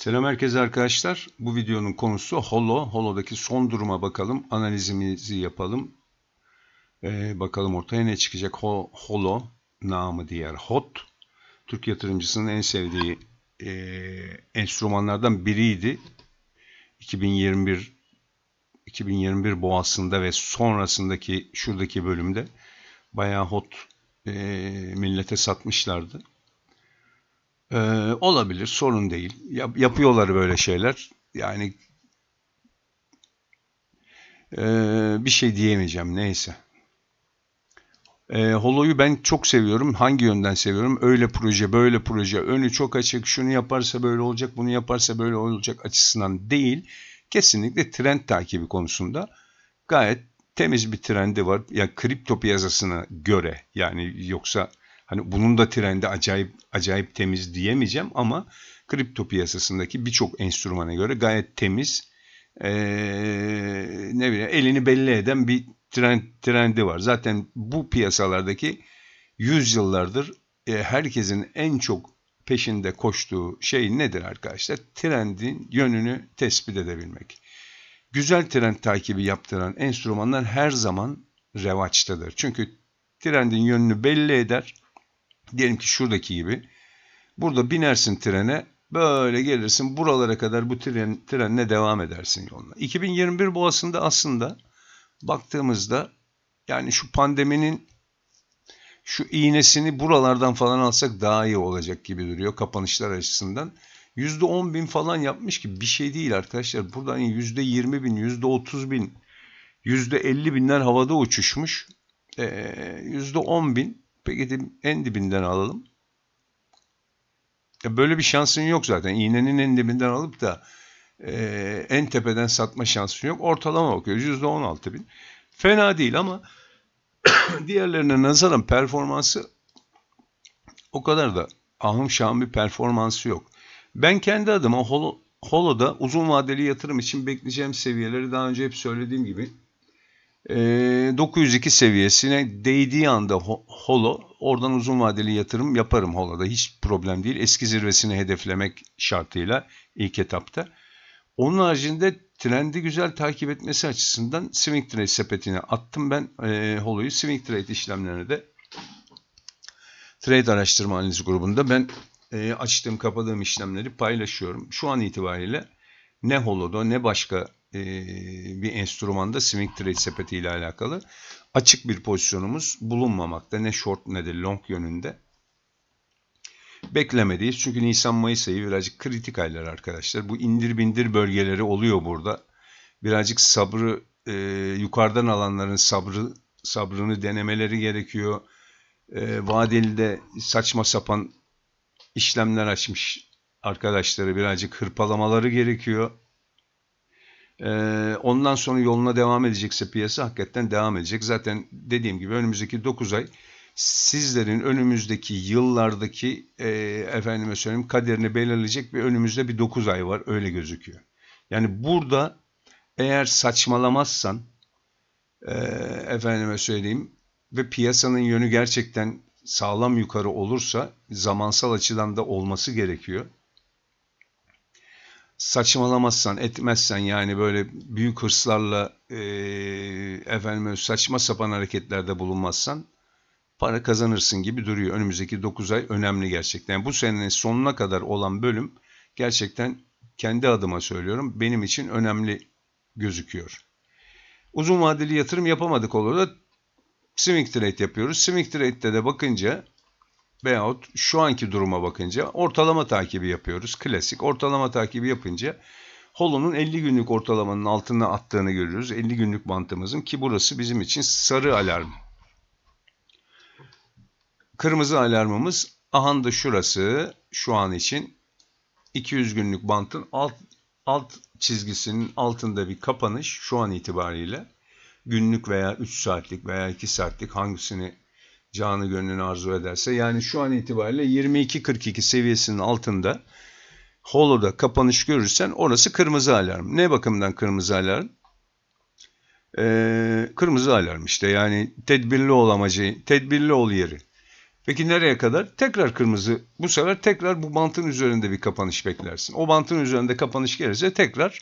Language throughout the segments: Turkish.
Selam herkese arkadaşlar. Bu videonun konusu Holo. Holo'daki son duruma bakalım. Analizimizi yapalım. Ee, bakalım ortaya ne çıkacak. Ho- Holo namı diğer HOT. Türk yatırımcısının en sevdiği e, enstrümanlardan biriydi. 2021 2021 boğasında ve sonrasındaki şuradaki bölümde bayağı hot e, millete satmışlardı. Ee, olabilir, sorun değil. Yap- yapıyorlar böyle şeyler. Yani ee, bir şey diyemeyeceğim, neyse. Ee, Holo'yu ben çok seviyorum. Hangi yönden seviyorum? Öyle proje, böyle proje, önü çok açık, şunu yaparsa böyle olacak, bunu yaparsa böyle olacak açısından değil. Kesinlikle trend takibi konusunda gayet temiz bir trendi var. Ya kripto piyasasına göre yani yoksa Hani bunun da trendi acayip acayip temiz diyemeyeceğim ama kripto piyasasındaki birçok enstrümana göre gayet temiz ee, ne bileyim elini belli eden bir trend trendi var. Zaten bu piyasalardaki yüzyıllardır e, herkesin en çok peşinde koştuğu şey nedir arkadaşlar? Trendin yönünü tespit edebilmek. Güzel trend takibi yaptıran enstrümanlar her zaman revaçtadır. Çünkü trendin yönünü belli eder Diyelim ki şuradaki gibi. Burada binersin trene, böyle gelirsin buralara kadar bu tren, trenle devam edersin yoluna. 2021 boğasında aslında baktığımızda yani şu pandeminin şu iğnesini buralardan falan alsak daha iyi olacak gibi duruyor kapanışlar açısından. %10 bin falan yapmış ki bir şey değil arkadaşlar. Buradan %20 bin, %30 bin, %50 binler havada uçuşmuş. Ee, %10 bin Peki en dibinden alalım. Ya böyle bir şansın yok zaten. İğnenin en dibinden alıp da e, en tepeden satma şansın yok. Ortalama bakıyoruz. %16 bin. Fena değil ama diğerlerine nazaran performansı o kadar da ahım şahım bir performansı yok. Ben kendi adıma Holo, Holo'da uzun vadeli yatırım için bekleyeceğim seviyeleri daha önce hep söylediğim gibi 902 ee, seviyesine değdiği anda Holo oradan uzun vadeli yatırım yaparım Holo'da hiç problem değil. Eski zirvesini hedeflemek şartıyla ilk etapta. Onun haricinde trendi güzel takip etmesi açısından swing trade sepetine attım ben e, Holo'yu. Swing trade işlemlerine de trade araştırma analiz grubunda ben e, açtığım kapadığım işlemleri paylaşıyorum. Şu an itibariyle ne Holo'da ne başka e, bir enstrümanda swing trade sepeti ile alakalı açık bir pozisyonumuz bulunmamakta. Ne short ne de long yönünde. Beklemedeyiz. Çünkü Nisan-Mayıs ayı birazcık kritik aylar arkadaşlar. Bu indir bindir bölgeleri oluyor burada. Birazcık sabrı e, yukarıdan alanların sabrı sabrını denemeleri gerekiyor. E, vadeli de saçma sapan işlemler açmış arkadaşları birazcık hırpalamaları gerekiyor. Ee, ondan sonra yoluna devam edecekse piyasa hakikaten devam edecek. Zaten dediğim gibi önümüzdeki 9 ay sizlerin önümüzdeki yıllardaki e, efendime söyleyeyim kaderini belirleyecek bir önümüzde bir 9 ay var öyle gözüküyor. Yani burada eğer saçmalamazsan e, efendime söyleyeyim ve piyasanın yönü gerçekten sağlam yukarı olursa zamansal açıdan da olması gerekiyor saçmalamazsan, etmezsen yani böyle büyük hırslarla e, efendim saçma sapan hareketlerde bulunmazsan para kazanırsın gibi duruyor. Önümüzdeki 9 ay önemli gerçekten. Yani bu senenin sonuna kadar olan bölüm gerçekten kendi adıma söylüyorum benim için önemli gözüküyor. Uzun vadeli yatırım yapamadık olur da swing trade yapıyoruz. Swing trade'de de bakınca veyahut şu anki duruma bakınca ortalama takibi yapıyoruz. Klasik ortalama takibi yapınca Holo'nun 50 günlük ortalamanın altına attığını görüyoruz. 50 günlük bantımızın ki burası bizim için sarı alarm. Kırmızı alarmımız aha da şurası şu an için 200 günlük bantın alt, alt çizgisinin altında bir kapanış şu an itibariyle günlük veya 3 saatlik veya 2 saatlik hangisini canı gönlünü arzu ederse. Yani şu an itibariyle 22.42 seviyesinin altında holoda kapanış görürsen orası kırmızı alarm. Ne bakımdan kırmızı alarm? Ee, kırmızı alarm işte yani tedbirli ol amacı, tedbirli ol yeri. Peki nereye kadar? Tekrar kırmızı. Bu sefer tekrar bu bantın üzerinde bir kapanış beklersin. O bantın üzerinde kapanış gelirse tekrar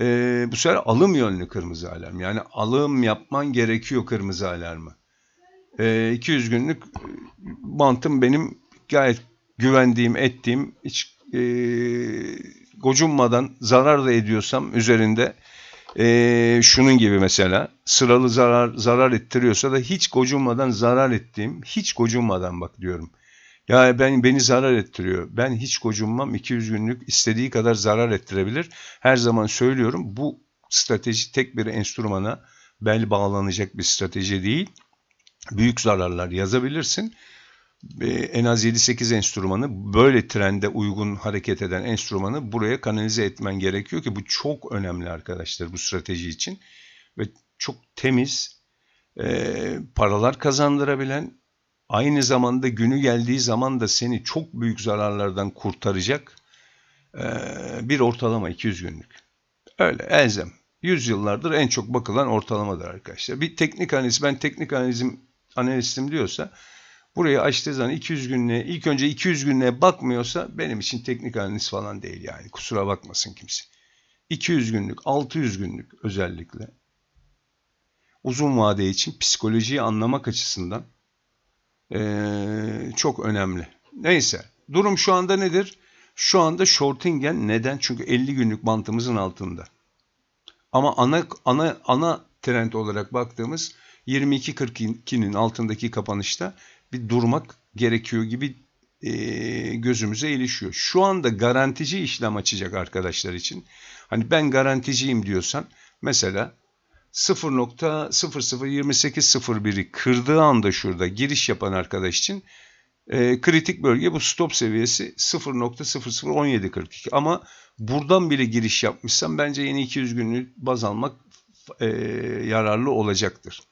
e, bu sefer alım yönlü kırmızı alarm. Yani alım yapman gerekiyor kırmızı alarmı. E, 200 günlük e, bantım benim gayet güvendiğim, ettiğim, hiç e, gocunmadan zarar da ediyorsam üzerinde e, şunun gibi mesela sıralı zarar zarar ettiriyorsa da hiç gocunmadan zarar ettiğim, hiç gocunmadan bak diyorum. Ya ben beni zarar ettiriyor. Ben hiç gocunmam. 200 günlük istediği kadar zarar ettirebilir. Her zaman söylüyorum bu strateji tek bir enstrümana bel bağlanacak bir strateji değil. Büyük zararlar yazabilirsin. En az 7-8 enstrümanı böyle trende uygun hareket eden enstrümanı buraya kanalize etmen gerekiyor ki bu çok önemli arkadaşlar bu strateji için. Ve çok temiz, e, paralar kazandırabilen, aynı zamanda günü geldiği zaman da seni çok büyük zararlardan kurtaracak e, bir ortalama 200 günlük. Öyle elzem. Yüzyıllardır en çok bakılan ortalamadır arkadaşlar. Bir teknik analiz, ben teknik analizim analistim diyorsa burayı açtığı zaman 200 günlüğe, ilk önce 200 günlüğe bakmıyorsa benim için teknik analiz falan değil yani. Kusura bakmasın kimse. 200 günlük, 600 günlük özellikle uzun vade için psikolojiyi anlamak açısından ee, çok önemli. Neyse, durum şu anda nedir? Şu anda shortingen neden? Çünkü 50 günlük bantımızın altında. Ama ana ana ana trend olarak baktığımız 22.42'nin altındaki kapanışta bir durmak gerekiyor gibi e, gözümüze ilişiyor. Şu anda garantici işlem açacak arkadaşlar için. Hani ben garanticiyim diyorsan mesela 0.002801'i kırdığı anda şurada giriş yapan arkadaş için e, kritik bölge bu stop seviyesi 0.001742 ama buradan bile giriş yapmışsam bence yeni 200 günlük baz almak e, yararlı olacaktır.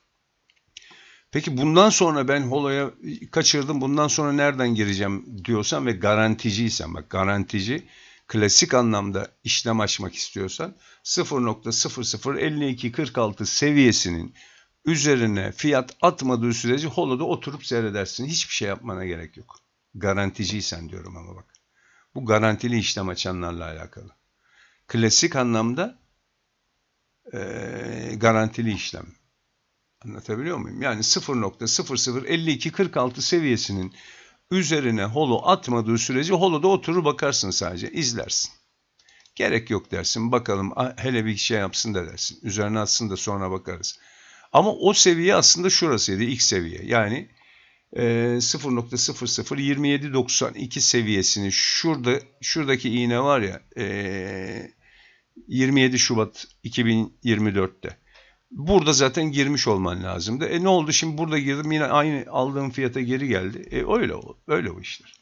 Peki bundan sonra ben holoya kaçırdım bundan sonra nereden gireceğim diyorsan ve garanticiysen bak garantici klasik anlamda işlem açmak istiyorsan 0.005246 seviyesinin üzerine fiyat atmadığı sürece holoda oturup seyredersin. Hiçbir şey yapmana gerek yok. Garanticiysen diyorum ama bak. Bu garantili işlem açanlarla alakalı. Klasik anlamda e, garantili işlem. Anlatabiliyor muyum? Yani 0.005246 seviyesinin üzerine holo atmadığı sürece holoda oturur bakarsın sadece izlersin. Gerek yok dersin bakalım hele bir şey yapsın da dersin. Üzerine atsın da sonra bakarız. Ama o seviye aslında şurasıydı ilk seviye. Yani e, 0.002792 seviyesini şurada şuradaki iğne var ya e, 27 Şubat 2024'te. Burada zaten girmiş olman lazımdı. E ne oldu şimdi burada girdim yine aynı aldığım fiyata geri geldi. E öyle o, öyle o işler.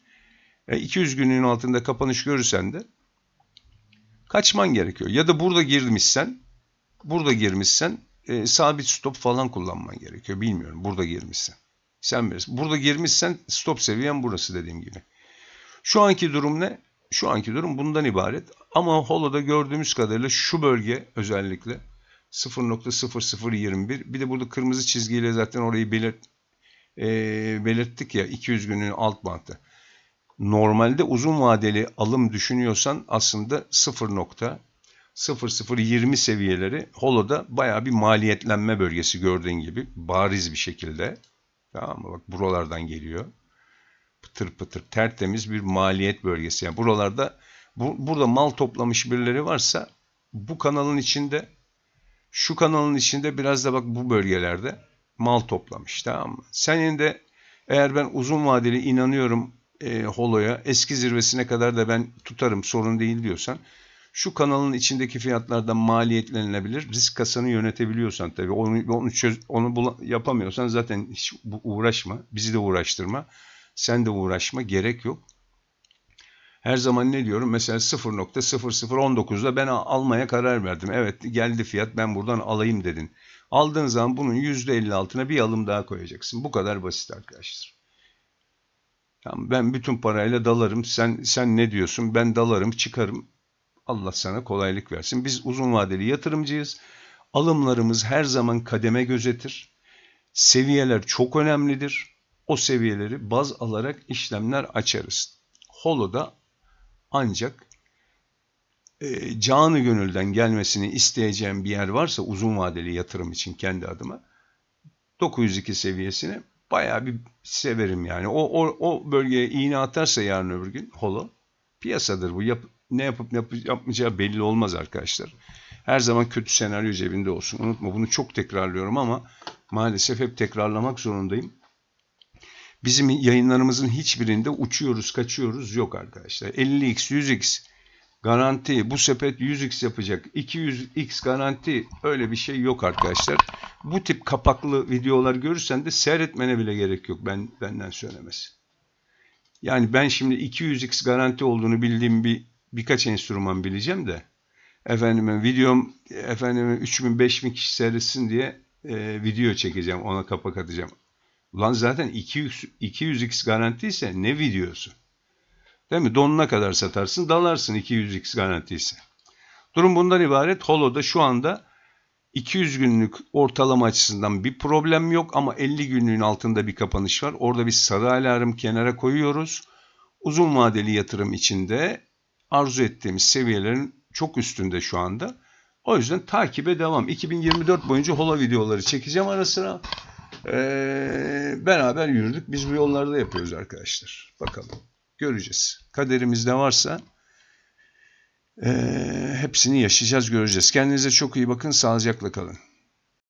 E, 200 günlüğün altında kapanış görürsen de kaçman gerekiyor. Ya da burada girmişsen, burada girmişsen e, sabit stop falan kullanman gerekiyor. Bilmiyorum burada girmişsen. Sen bilirsin. Burada girmişsen stop seviyen burası dediğim gibi. Şu anki durum ne? Şu anki durum bundan ibaret. Ama holoda gördüğümüz kadarıyla şu bölge özellikle 0.0021 bir de burada kırmızı çizgiyle zaten orayı belirt, e, belirttik ya 200 günün alt bandı. Normalde uzun vadeli alım düşünüyorsan aslında 0.0020 seviyeleri holoda baya bir maliyetlenme bölgesi gördüğün gibi bariz bir şekilde. Tamam mı? Bak buralardan geliyor. Pıtır pıtır tertemiz bir maliyet bölgesi. Yani buralarda bu, burada mal toplamış birileri varsa bu kanalın içinde şu kanalın içinde biraz da bak bu bölgelerde mal toplamış tamam mı? Senin de eğer ben uzun vadeli inanıyorum e, holoya eski zirvesine kadar da ben tutarım sorun değil diyorsan şu kanalın içindeki fiyatlardan maliyetlenilebilir. Risk kasanı yönetebiliyorsan tabii onu onu, çöz, onu yapamıyorsan zaten hiç uğraşma. Bizi de uğraştırma. Sen de uğraşma. Gerek yok. Her zaman ne diyorum? Mesela 0.0019'da ben almaya karar verdim. Evet geldi fiyat ben buradan alayım dedin. Aldığın zaman bunun %50 altına bir alım daha koyacaksın. Bu kadar basit arkadaşlar. Tamam, ben bütün parayla dalarım. Sen sen ne diyorsun? Ben dalarım, çıkarım. Allah sana kolaylık versin. Biz uzun vadeli yatırımcıyız. Alımlarımız her zaman kademe gözetir. Seviyeler çok önemlidir. o seviyeleri baz alarak işlemler açarız. Holo'da ancak e, canı gönülden gelmesini isteyeceğim bir yer varsa uzun vadeli yatırım için kendi adıma 902 seviyesini bayağı bir severim yani. O, o, o bölgeye iğne atarsa yarın öbür gün holo piyasadır bu. Yap, ne yapıp ne yap- yapmayacağı belli olmaz arkadaşlar. Her zaman kötü senaryo cebinde olsun. Unutma bunu çok tekrarlıyorum ama maalesef hep tekrarlamak zorundayım. Bizim yayınlarımızın hiçbirinde uçuyoruz, kaçıyoruz yok arkadaşlar. 50x, 100x garanti, bu sepet 100x yapacak, 200x garanti öyle bir şey yok arkadaşlar. Bu tip kapaklı videolar görürsen de seyretmene bile gerek yok ben benden söylemesi. Yani ben şimdi 200x garanti olduğunu bildiğim bir birkaç enstrüman bileceğim de efendime videom efendime 3000 5000 kişi seyretsin diye e, video çekeceğim ona kapak atacağım. Ulan zaten 200, 200x garanti ise ne videosu? Değil mi? Donuna kadar satarsın, dalarsın 200x garanti ise. Durum bundan ibaret. Holo'da şu anda 200 günlük ortalama açısından bir problem yok ama 50 günlüğün altında bir kapanış var. Orada bir sarı alarm kenara koyuyoruz. Uzun vadeli yatırım içinde arzu ettiğimiz seviyelerin çok üstünde şu anda. O yüzden takibe devam. 2024 boyunca Holo videoları çekeceğim ara sıra. Ee, beraber yürüdük. Biz bu yollarda yapıyoruz arkadaşlar. Bakalım. Göreceğiz. Kaderimizde varsa ee, hepsini yaşayacağız, göreceğiz. Kendinize çok iyi bakın. Sağlıcakla kalın.